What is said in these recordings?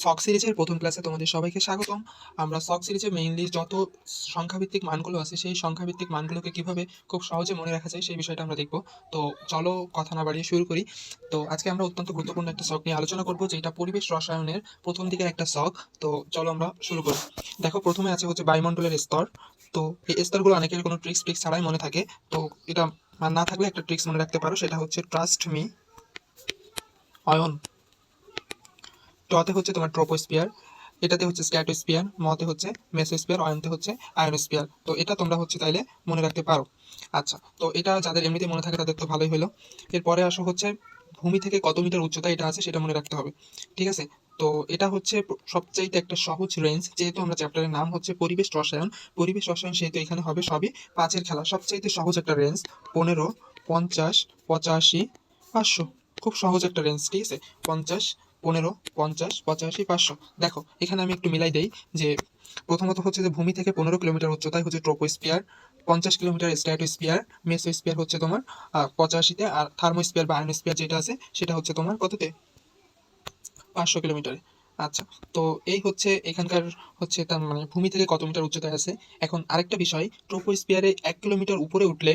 সক সিরিজের প্রথম ক্লাসে তোমাদের সবাইকে স্বাগতম। আমরা সক সিরিজে মেইনলি যত সংখ্যাভিত্তিক মানগুলো আছে, সেই সংখ্যাভিত্তিক মানগুলোকে কীভাবে খুব সহজে মনে রাখা যায়, সেই বিষয়টা আমরা দেখব। তো চলো কথা না বাড়িয়ে শুরু করি। তো আজকে আমরা অত্যন্ত গুরুত্বপূর্ণ একটা শখ নিয়ে আলোচনা করব, যেটা পরিবেশ রসায়নের প্রথম দিকের একটা শখ তো চলো আমরা শুরু করি। দেখো, প্রথমে আছে হচ্ছে বায়ুমণ্ডলের স্তর। তো এই স্তরগুলো অনেকের কোনো ট্রিক্স ট্রিক্স ছাড়াই মনে থাকে। তো এটা না থাকলে একটা ট্রিক্স মনে রাখতে পারো, সেটা হচ্ছে ট্রাস্ট মি অয়ন টতে হচ্ছে তোমার ট্রোপোস্পিয়ার এটাতে হচ্ছে স্ট্যাটোস্পিয়ার মতে হচ্ছে মেসোস্পিয়ার অয়নতে হচ্ছে আয়নোস্পিয়ার তো এটা তোমরা হচ্ছে তাইলে মনে রাখতে পারো। আচ্ছা তো এটা যাদের এমনিতে মনে থাকে তাদের তো ভালোই হলো এরপরে আসো হচ্ছে ভূমি থেকে কত মিটার উচ্চতা এটা আছে সেটা মনে রাখতে হবে, ঠিক আছে? তো এটা হচ্ছে সবচাইতে একটা সহজ রেঞ্জ যেহেতু আমরা চ্যাপ্টারের নাম হচ্ছে পরিবেশ রসায়ন। পরিবেশ রসায়ন সেহেতু এখানে হবে সবই পাঁচের খেলা। সবচাইতে সহজ একটা রেঞ্জ পনেরো, পঞ্চাশ, পঁচাশি, পাঁচশো। খুব সহজ একটা রেঞ্জ ঠিক আছে? পঞ্চাশ পনেরো, পঞ্চাশ, পঁচাশি, পাঁচশো। দেখো, এখানে আমি একটু মিলাই দেই যে প্রথমত হচ্ছে যে ভূমি থেকে পনেরো কিলোমিটার উচ্চতায় হচ্ছে ট্রোপোস্পিয়ার পঞ্চাশ কিলোমিটার স্ক্রাইটোস্পিয়ার মেসো স্পিয়ার হচ্ছে তোমার পঁচাশিতে, আর থার্মোস্পিয়ার বা আয়নোস্পিয়ার যেটা আছে, সেটা হচ্ছে তোমার কততে? পাঁচশো কিলোমিটারে। আচ্ছা তো এই হচ্ছে এখানকার হচ্ছে তার মানে ভূমি থেকে কত মিটার উচ্চতায় আছে? এখন আরেকটা বিষয় ট্রোপোস্পিয়ারে এক কিলোমিটার উপরে উঠলে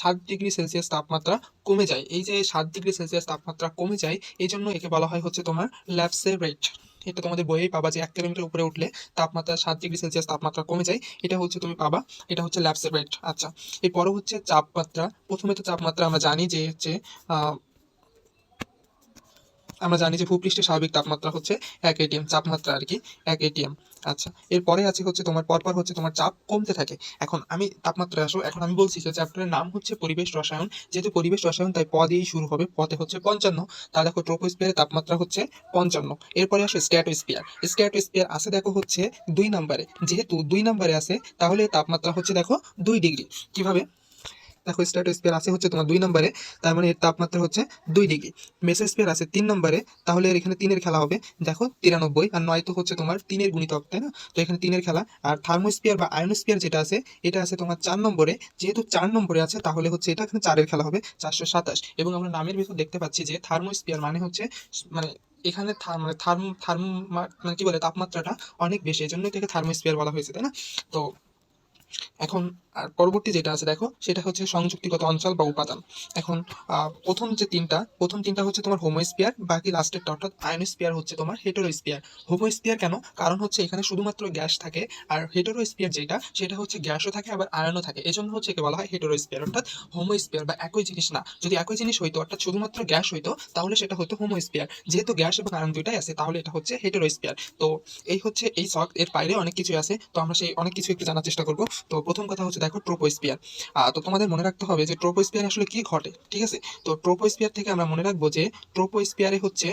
সাত ডিগ্রি সেলসিয়াস তাপমাত্রা কমে যায়। এই যে সাত ডিগ্রি সেলসিয়াস তাপমাত্রা কমে যায় এই জন্য একে বলা হয় হচ্ছে তোমার ল্যাপসে রেট। এটা তোমাদের বইয়েই পাবা যে এক কিলোমিটার উপরে উঠলে তাপমাত্রা সাত ডিগ্রি সেলসিয়াস তাপমাত্রা কমে যায়। এটা হচ্ছে তুমি পাবা, এটা হচ্ছে ল্যাপসে রেট। আচ্ছা এরপরও হচ্ছে চাপমাত্রা। প্রথমে তো তাপমাত্রা আমরা জানি যে হচ্ছে আমরা জানি যে ভূপৃষ্ঠের স্বাভাবিক তাপমাত্রা হচ্ছে এক এটিএম চাপমাত্রা আর কি এক এটিএম আচ্ছা এরপরে আছে হচ্ছে তোমার, পরপর হচ্ছে তোমার চাপ কমতে থাকে। এখন আমি তাপমাত্রা আসো, এখন আমি বলছি যে চ্যাপ্টারের নাম হচ্ছে পরিবেশ রসায়ন। যেহেতু পরিবেশ রসায়ন তাই প দিয়েই শুরু হবে পথে হচ্ছে পঞ্চান্ন। তা দেখো ট্রোপোস্পিয়ারের তাপমাত্রা হচ্ছে পঞ্চান্ন। এরপরে আসে স্ট্যাটোস্পিয়ার স্ট্যাটোস্পিয়ার আছে দেখো হচ্ছে দুই নম্বরে। যেহেতু দুই নম্বরে আছে, তাহলে তাপমাত্রা হচ্ছে দেখো দুই ডিগ্রি। কীভাবে? দেখো স্ট্র্যাটোস্পিয়ার আছে হচ্ছে তোমার দুই নম্বরে, তার মানে এর তাপমাত্রা হচ্ছে দুই ডিগ্রি। মেসোস্পিয়ার আছে তিন নম্বরে, তাহলে এখানে তিনের খেলা হবে। দেখো, তিরানব্বই, আর নয় তো হচ্ছে তোমার তিনের গুণিতক, তাই না? তো এখানে তিনের খেলা। আর থার্মোস্পিয়ার বা আয়নোস্পিয়ার যেটা আছে, এটা আছে তোমার চার নম্বরে। যেহেতু চার নম্বরে আছে, তাহলে হচ্ছে এটা এখানে চারের খেলা হবে, চারশো সাতাশ। এবং আমরা নামের ভিতর দেখতে পাচ্ছি যে থার্মোস্পিয়ার মানে হচ্ছে মানে এখানে মানে থার্ম থার্ম মানে কি বলে, তাপমাত্রাটা অনেক বেশি। এই জন্য এটাকে থার্মোস্পিয়ার বলা হয়েছে, তাই না? তো এখন আর পরবর্তী যেটা আছে, দেখো, সেটা হচ্ছে সংযুক্তিগত অঞ্চল বা উপাদান। এখন প্রথম যে তিনটা, প্রথম তিনটা হচ্ছে তোমার হোমোস্পিয়ার বাকি লাস্টেরটা অর্থাৎ আয়নোস্পিয়ার হচ্ছে তোমার হেটেরোস্পিয়ার হোমোস্পিয়ার কেন? কারণ হচ্ছে এখানে শুধুমাত্র গ্যাস থাকে, আর হেটেরোস্পিয়ার যেটা, সেটা হচ্ছে গ্যাসও থাকে, আবার আয়নও থাকে। এজন্য হচ্ছে একে বলা হয় হেটেরোস্পিয়ার অর্থাৎ হোমোস্পিয়ার বা একই জিনিস না। যদি একই জিনিস হইতো, অর্থাৎ শুধুমাত্র গ্যাস হইতো, তাহলে সেটা হতো হোমোস্পিয়ার যেহেতু গ্যাস এবং আয়ন দুইটাই আছে, তাহলে এটা হচ্ছে হেটেরোস্পিয়ার তো, এই হচ্ছে এই শখ এর বাইরে অনেক কিছু আছে। তো আমরা সেই, অনেক কিছু একটু জানার চেষ্টা করব। তো, প্রথম কথা হচ্ছে দেখো ট্রোপোস্পিয়ার তো তোমাদের মনে রাখতে হবে যে ট্রোপোস্পিয়ার আসলে কি ঘটে, ঠিক আছে? তো ট্রোপোস্পিয়ার থেকে আমরা মনে রাখব যে ট্রোপোস্পিয়ারে হচ্ছে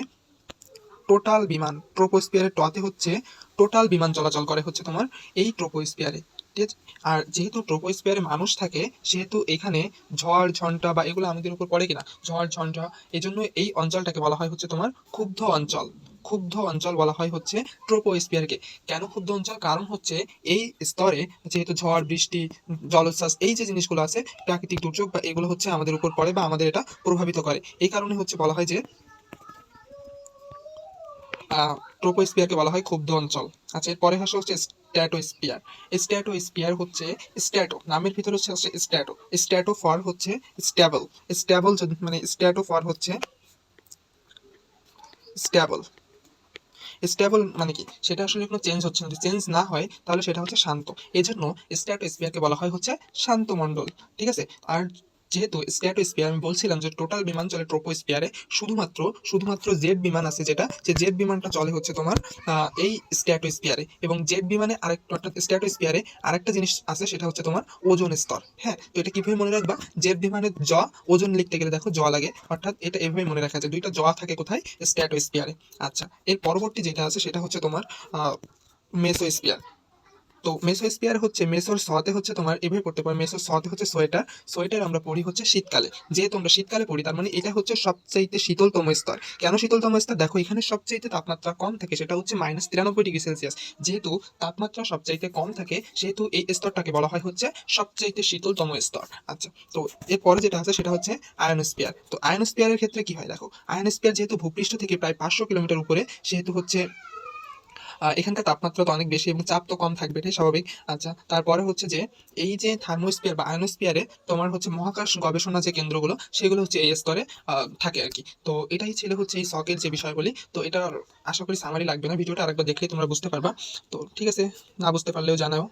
টোটাল বিমান ট্রোপোস্পিয়ারে টতে হচ্ছে টোটাল বিমান চলাচল করে হচ্ছে তোমার এই ট্রোপোস্পিয়ারে ঠিক আছে? আর যেহেতু ট্রোপোস্পিয়ারে মানুষ থাকে, সেহেতু এখানে ঝড় ঝঞ্ঝা বা এগুলো আমাদের উপর পড়ে কিনা? ঝড় ঝঞ্ঝা এই জন্য এই অঞ্চলটাকে বলা হয় হচ্ছে তোমার ক্ষুব্ধ অঞ্চল। ক্ষুব্ধ অঞ্চল বলা হয় হচ্ছে ট্রোপোস্পিয়ারকে কেন ক্ষুব্ধ অঞ্চল? কারণ হচ্ছে এই স্তরে যেহেতু ঝড়, বৃষ্টি, জলোচ্ছ্বাস এই যে জিনিসগুলো আছে, প্রাকৃতিক দুর্যোগ বা এগুলো হচ্ছে আমাদের উপর পড়ে বা আমাদের এটা প্রভাবিত করে। এই কারণে হচ্ছে বলা হয় যে ট্রোপোস্পিয়ারকে বলা হয় ক্ষুব্ধ অঞ্চল। আচ্ছা এরপরে আসা হচ্ছে স্ট্যাটোস্পিয়ার স্ট্যাটোস্পিয়ার হচ্ছে স্ট্যাটো। নামের ভিতরে হচ্ছে স্ট্যাটো স্ট্যাটো। ফর হচ্ছে স্ট্যাবল। স্ট্যাবল মানে স্ট্যাটো ফর হচ্ছে স্ট্যাবল। স্টেবল মানে কি? সেটা আসলে কোনো চেঞ্জ হচ্ছে না। যদি চেঞ্জ না হয়, তাহলে সেটা হচ্ছে শান্ত। এজন্য স্ট্যাটোস্পিয়ারকে বলা হয় হচ্ছে শান্ত মণ্ডল। ঠিক আছে? আর যেহেতু স্ট্যাটোস্পিয়ার আমি বলছিলাম যে টোটাল বিমান চলে ট্রোপোস্পিয়ারে শুধুমাত্র শুধুমাত্র জেড বিমান আছে যেটা, যে জেড বিমানটা চলে হচ্ছে তোমার এই স্ট্যাটোস্পিয়ারে এবং জেড বিমানে আরেকটা, অর্থাৎ স্ট্যাটোস্পিয়ারে আরেকটা জিনিস আছে, সেটা হচ্ছে তোমার ওজন স্তর। হ্যাঁ তো এটা কীভাবে মনে রাখবা? জেড বিমানের জ, ওজন লিখতে গেলে দেখো জ লাগে, অর্থাৎ এটা এভাবে মনে রাখা যায়। দুইটা জ থাকে কোথায়? স্ট্যাটোস্পিয়ারে আচ্ছা এর পরবর্তী যেটা আছে, সেটা হচ্ছে তোমার মেসোস্পিয়ার তো মেসোস্পিয়ার হচ্ছে মেসোর সতে হচ্ছে তোমার এভাবে পড়তে পারো মেসোর সতে হচ্ছে সোয়েটার সোয়েটার আমরা পড়ি হচ্ছে শীতকালে। যেহেতু আমরা শীতকালে পড়ি, তার মানে এটা হচ্ছে সবচাইতে শীতলতম স্তর। কেন শীতলতম স্তর? দেখো, এখানে সবচাইতে তাপমাত্রা কম থাকে সেটা হচ্ছে মাইনাস তিরানব্বই ডিগ্রি সেলসিয়াস যেহেতু তাপমাত্রা সবচাইতে কম থাকে, সেহেতু এই স্তরটাকে বলা হয় হচ্ছে সবচাইতে শীতলতম স্তর। আচ্ছা তো এরপরে যেটা আছে সেটা হচ্ছে আয়নোস্পিয়ার তো আয়নোস্পিয়ারের ক্ষেত্রে কি হয়? দেখো আয়নোস্পিয়ার যেহেতু ভূপৃষ্ঠ থেকে প্রায় পাঁচশো কিলোমিটার উপরে, সেহেতু হচ্ছে এখানকার তাপমাত্রা তো অনেক বেশি এবং চাপ তো কম থাকবে, এটাই স্বাভাবিক। আচ্ছা তারপরে হচ্ছে যে, এই যে থার্মোস্পিয়ার বা আয়নোস্পিয়ারে তোমার হচ্ছে মহাকাশ গবেষণা যে কেন্দ্রগুলো, সেগুলো হচ্ছে এই স্তরে থাকে আর কি। তো এটাই ছিল হচ্ছে এই শখের যে বিষয়গুলি। তো এটা আশা করি সামারি লাগবে না, ভিডিওটা আরেকবার দেখলেই তোমরা বুঝতে পারবা। তো ঠিক আছে, না বুঝতে পারলেও জানাও।